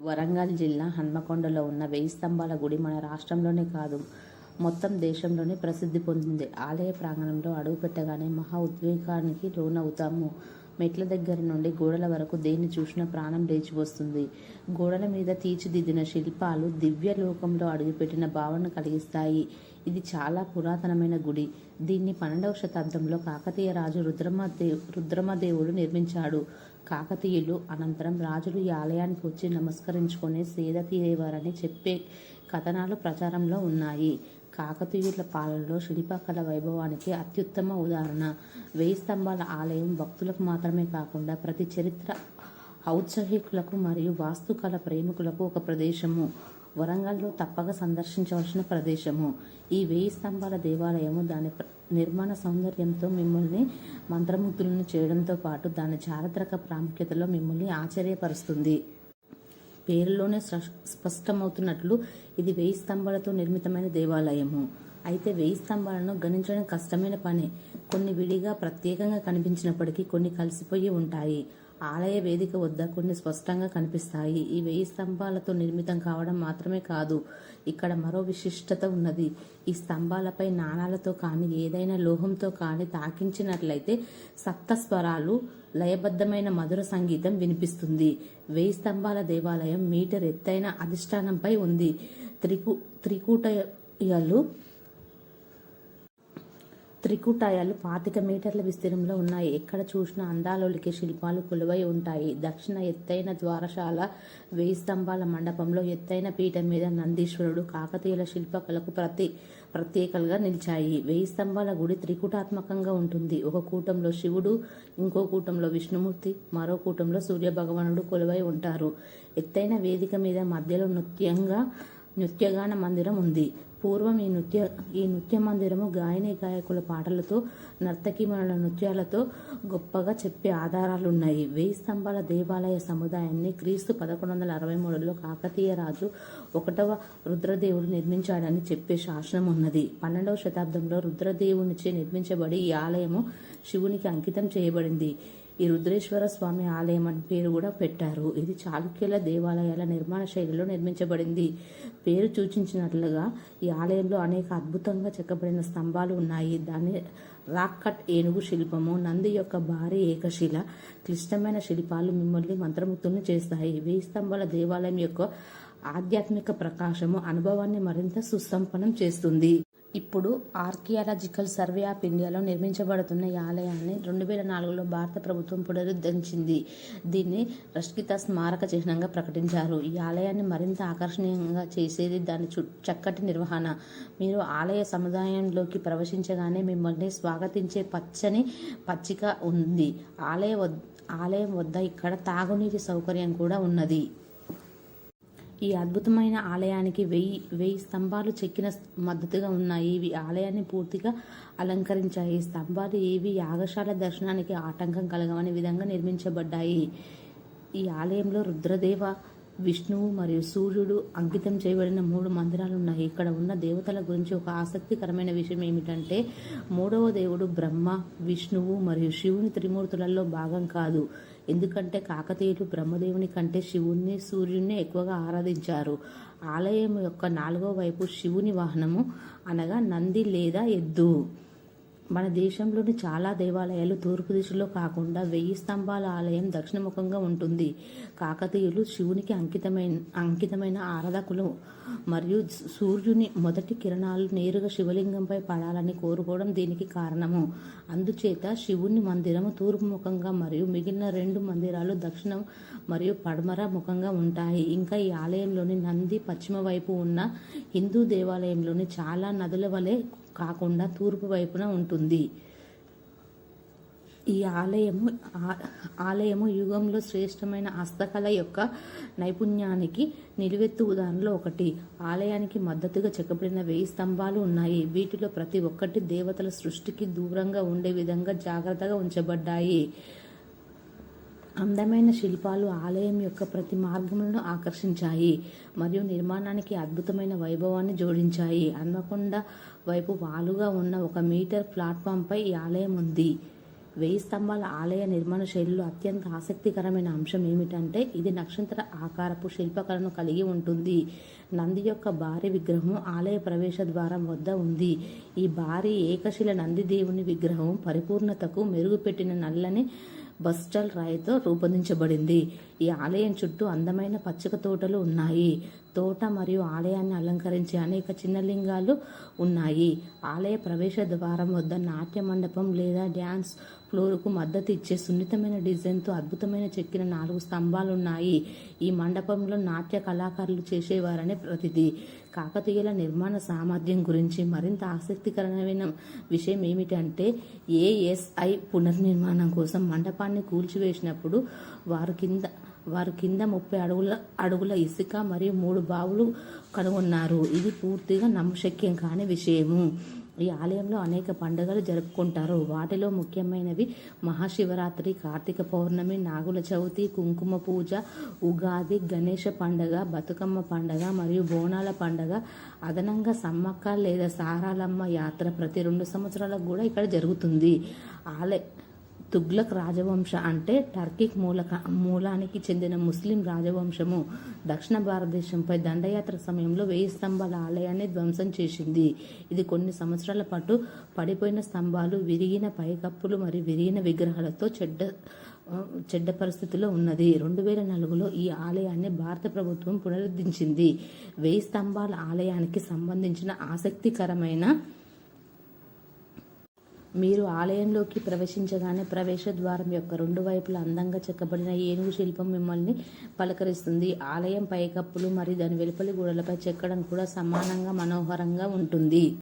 వరంగల్ జిల్లా హన్మకొండలో ఉన్న వెయ్యి స్తంభాల గుడి మన రాష్ట్రంలోనే కాదు మొత్తం దేశంలోనే ప్రసిద్ధి పొందింది. ఆలయ ప్రాంగణంలో అడుగుపెట్టగానే మహా ఉద్వేగానికి లోనవుతాము. మెట్ల దగ్గర నుండి గోడల వరకు దేన్ని చూసినా ప్రాణం లేచి వస్తుంది. గోడల మీద తీర్చిదిద్దిన శిల్పాలు దివ్య లోకంలో అడుగుపెట్టిన భావన కలిగిస్తాయి. ఇది చాలా పురాతనమైన గుడి. దీన్ని పన్నెండవ శతాబ్దంలో కాకతీయ రాజు రుద్రమదే రుద్రమదేవుడు నిర్మించాడు. కాకతీయులు అనంతరం రాజులు ఈ ఆలయానికి వచ్చి నమస్కరించుకొని సేద తీరేవారని చెప్పే కథనాలు ప్రచారంలో ఉన్నాయి. కాకతీయుల పాలనలో శిల్పకళ వైభవానికి అత్యుత్తమ ఉదాహరణ. వెయ్యి స్తంభాల ఆలయం భక్తులకు మాత్రమే కాకుండా ప్రతి చరిత్ర ఔత్సాహికులకు మరియు వాస్తుకళ ప్రేమికులకు ఒక ప్రదేశము. వరంగల్లో తప్పక సందర్శించవలసిన ప్రదేశము. ఈ వెయ్యి స్తంభాల దేవాలయము దాని నిర్మాణ సౌందర్యంతో మిమ్మల్ని మంత్రముగ్ధులను చేయడంతో పాటు దాని చారిత్రక ప్రాముఖ్యతలో మిమ్మల్ని ఆశ్చర్యపరుస్తుంది. పేరులోనే స్పష్టమవుతున్నట్లు ఇది వెయ్యి స్తంభాలతో నిర్మితమైన దేవాలయము. అయితే వెయ్యి స్తంభాలను గణించడం కష్టమైన పనే. కొన్ని విడిగా ప్రత్యేకంగా కనిపించినప్పటికీ కొన్ని కలిసిపోయి ఉంటాయి. ఆలయ వేదిక వద్ద కొన్ని స్పష్టంగా కనిపిస్తాయి. ఈ వెయ్యి స్తంభాలతో నిర్మితం కావడం మాత్రమే కాదు ఇక్కడ మరో విశిష్టత ఉన్నది. ఈ స్తంభాలపై నాణాలతో కానీ ఏదైనా లోహంతో కానీ తాకించినట్లయితే సప్త స్వరాలు లయబద్ధమైన మధుర సంగీతం వినిపిస్తుంది. వెయ్యి స్తంభాల దేవాలయం మీటర్ ఎత్తైన అధిష్టానంపై ఉంది. త్రికు త్రికూటయలు త్రికుటాయాలు పాతిక మీటర్ల విస్తీర్ణంలో ఉన్నాయి. ఎక్కడ చూసినా అందాలోలికే శిల్పాలు కొలువై ఉంటాయి. దక్షిణ ఎత్తైన ద్వారశాల వెయ్యి స్తంభాల మండపంలో ఎత్తైన పీఠం మీద నందీశ్వరుడు కాకతీయుల శిల్పకళకు ప్రతి ప్రత్యేకలుగా నిలిచాయి. వెయ్యి స్తంభాల గుడి త్రికూటాత్మకంగా ఉంటుంది. ఒక కూటంలో శివుడు ఇంకో కూటంలో విష్ణుమూర్తి మరో కూటంలో సూర్య భగవానుడు కొలువై ఉంటారు. ఎత్తైన వేదిక మీద మధ్యలో నృత్యంగా నృత్యగాన మందిరం ఉంది. పూర్వం ఈ నృత్య ఈ నృత్య మందిరము గాయని గాయకుల పాటలతో నర్తకిమణుల నృత్యాలతో గొప్పగా చెప్పే ఆధారాలు ఉన్నాయి వెయ్యి స్తంభాల దేవాలయ సముదాయాన్ని క్రీస్తు పదకొండు వందల అరవై మూడులో కాకతీయ రాజు ఒకటవ రుద్రదేవుడు నిర్మించాడని చెప్పే శాసనం ఉన్నది పన్నెండవ శతాబ్దంలో రుద్రదేవునిచే నిర్మించబడి ఈ ఆలయము శివునికి అంకితం చేయబడింది. ఈ రుద్రేశ్వర స్వామి ఆలయం అని పేరు కూడా పెట్టారు. ఇది చాళుక్యుల దేవాలయాల నిర్మాణ శైలిలో నిర్మించబడింది. పేరు సూచించినట్లుగా ఈ ఆలయంలో అనేక అద్భుతంగా చెక్కబడిన స్తంభాలు ఉన్నాయి. దాని రాక్ కట్ ఏనుగు శిల్పము నంది యొక్క భారీ ఏకశిల క్లిష్టమైన శిల్పాలు మిమ్మల్ని మంత్రముగ్ధుల్ని చేస్తాయి. వెయ్యి స్తంభాల దేవాలయం యొక్క ఆధ్యాత్మిక ప్రకాశము అనుభవాన్ని మరింత సుసంపన్నం చేస్తుంది. ఇప్పుడు ఆర్కియాలజికల్ సర్వే ఆఫ్ ఇండియాలో నిర్మించబడుతున్న ఈ ఆలయాన్ని రెండు వేల నాలుగులో భారత ప్రభుత్వం పునరుద్ధరించింది. దీన్ని రష్కిత స్మారక చిహ్నంగా ప్రకటించారు. ఈ ఆలయాన్ని మరింత ఆకర్షణీయంగా చేసేది దాని చు చక్కటి నిర్వహణ. మీరు ఆలయ సముదాయంలోకి ప్రవేశించగానే మిమ్మల్ని స్వాగతించే పచ్చని పచ్చిక ఉంది. ఆలయ వద్ ఆలయం వద్ద ఇక్కడ తాగునీటి సౌకర్యం కూడా ఉన్నది. ఈ అద్భుతమైన ఆలయానికి వెయ్యి వెయ్యి స్తంభాలు చెక్కిన మద్దతుగా ఉన్నాయి. ఇవి ఆలయాన్ని పూర్తిగా అలంకరించాయి. స్తంభాలు ఏవి యాగశాల దర్శనానికి ఆటంకం కలగవని విధంగా నిర్మించబడ్డాయి. ఈ ఆలయంలో రుద్రదేవ విష్ణువు మరియు సూర్యుడు అంకితం చేయబడిన మూడు మందిరాలు ఉన్నాయి. ఇక్కడ ఉన్న దేవతల గురించి ఒక ఆసక్తికరమైన విషయం ఏమిటంటే మూడవ దేవుడు బ్రహ్మ విష్ణువు మరియు శివుని త్రిమూర్తులలో భాగం కాదు. ఎందుకంటే కాకతీయులు బ్రహ్మదేవుని కంటే శివుణ్ణి సూర్యుడిని ఎక్కువగా ఆరాధించారు. ఆలయం యొక్క నాలుగో వైపు శివుని వాహనము అనగా నంది లేదా ఎద్దు. మన దేశంలోని చాలా దేవాలయాలు తూర్పు దిశలో కాకుండా వెయ్యి స్తంభాల ఆలయం దక్షిణముఖంగా ఉంటుంది. కాకతీయులు శివునికి అంకితమైన అంకితమైన ఆరాధకులు మరియు సూర్యుని మొదటి కిరణాలు నేరుగా శివలింగంపై పడాలని కోరుకోవడం దీనికి కారణము. అందుచేత శివుని మందిరము తూర్పు ముఖంగా మరియు మిగిలిన రెండు మందిరాలు దక్షిణం మరియు పడమర ముఖంగా ఉంటాయి. ఇంకా ఈ ఆలయంలోని నంది పశ్చిమ వైపు ఉన్న హిందూ దేవాలయంలోని చాలా నదుల వలె కాకుండా తూర్పు వైపున ఉంటుంది. ఈ ఆలయము ఆ- ఆలయము యుగంలో శ్రేష్టమైన హస్తకళ యొక్క నైపుణ్యానికి నిలువెత్తు ఉదాహరణలో ఒకటి. ఆలయానికి మద్దతుగా చెక్కబడిన వెయ్యి స్తంభాలు ఉన్నాయి. వీటిలో ప్రతి ఒక్కటి దేవతల సృష్టికి దూరంగా ఉండే విధంగా జాగ్రత్తగా ఉంచబడ్డాయి. అందమైన శిల్పాలు ఆలయం యొక్క ప్రతి మార్గములను ఆకర్షించాయి మరియు నిర్మాణానికి అద్భుతమైన వైభవాన్ని జోడించాయి. హన్మకొండ వైపు వాలుగా ఉన్న ఒక మీటర్ ప్లాట్ఫామ్పై ఈ ఆలయం ఉంది. వెయ్యి స్తంభాల ఆలయ నిర్మాణ శైలిలో అత్యంత ఆసక్తికరమైన అంశం ఏమిటంటే ఇది నక్షత్ర ఆకారపు శిల్పకళను కలిగి ఉంటుంది. నంది యొక్క భారీ విగ్రహం ఆలయ ప్రవేశ ద్వారం వద్ద ఉంది. ఈ భారీ ఏకశిల నంది దేవుని విగ్రహం పరిపూర్ణతకు మెరుగుపెట్టిన నల్లని బస్టల్ రాయితో రూపొందించబడింది. ఈ ఆలయం చుట్టూ అందమైన పచ్చిక తోటలు ఉన్నాయి. తోట మరియు ఆలయాన్ని అలంకరించే అనేక చిన్న లింగాలు ఉన్నాయి. ఆలయ ప్రవేశ ద్వారం వద్ద నాట్య మండపం లేదా డ్యాన్స్ ఫ్లోర్కు మద్దతు ఇచ్చే సున్నితమైన డిజైన్తో అద్భుతమైన చెక్కిన నాలుగు స్తంభాలు ఉన్నాయి ఈ మండపంలో నాట్య కళాకారులు చేసేవారనే ప్రతిది. కాకతీయుల నిర్మాణ సామర్థ్యం గురించి మరింత ఆసక్తికరమైన విషయం ఏమిటంటే ఏఎస్ఐ పునర్నిర్మాణం కోసం మండపాన్ని కూల్చివేసినప్పుడు వారు కింద వారు కింద ముప్పై అడుగుల అడుగుల ఇసుక మరియు మూడు బావులు కనుగొన్నారు. ఇది పూర్తిగా నమ్మశక్యం కాని విషయము. ఈ ఆలయంలో అనేక పండుగలు జరుపుకుంటారు. వాటిలో ముఖ్యమైనవి మహాశివరాత్రి కార్తీక పౌర్ణమి నాగుల చవితి కుంకుమ పూజ ఉగాది గణేష పండగ బతుకమ్మ పండగ మరియు బోనాల పండగ అదనంగా సమ్మక్క లేదా సారాలమ్మ యాత్ర ప్రతి రెండు సంవత్సరాలకు కూడా ఇక్కడ జరుగుతుంది. ఆలయ తుగ్లక్ రాజవంశ అంటే టర్కిక్ మూలక మూలానికి చెందిన ముస్లిం రాజవంశము. దక్షిణ భారతదేశంపై దండయాత్ర సమయంలో వెయ్యి స్తంభాల ఆలయాన్ని ధ్వంసం చేసింది. ఇది కొన్ని సంవత్సరాల పాటు పడిపోయిన స్తంభాలు విరిగిన పైకప్పులు మరియు విరిగిన విగ్రహాలతో చెడ్డ చెడ్డ పరిస్థితిలో ఉన్నది. రెండు వేల నాలుగులో ఈ ఆలయాన్ని భారత ప్రభుత్వం పునరుద్ధరించింది. వెయ్యి స్తంభాల ఆలయానికి సంబంధించిన ఆసక్తికరమైన మీరు ఆలయంలోకి ప్రవేశించగానే ప్రవేశ ద్వారం యొక్క రెండు వైపులా అందంగా చెక్కబడిన ఏనుగు శిల్పం మిమ్మల్ని పలకరిస్తుంది. ఆలయం పైకప్పులు మరియు దాని వెలుపలి గోడలపై చెక్కడం కూడా సమానంగా మనోహరంగా ఉంటుంది.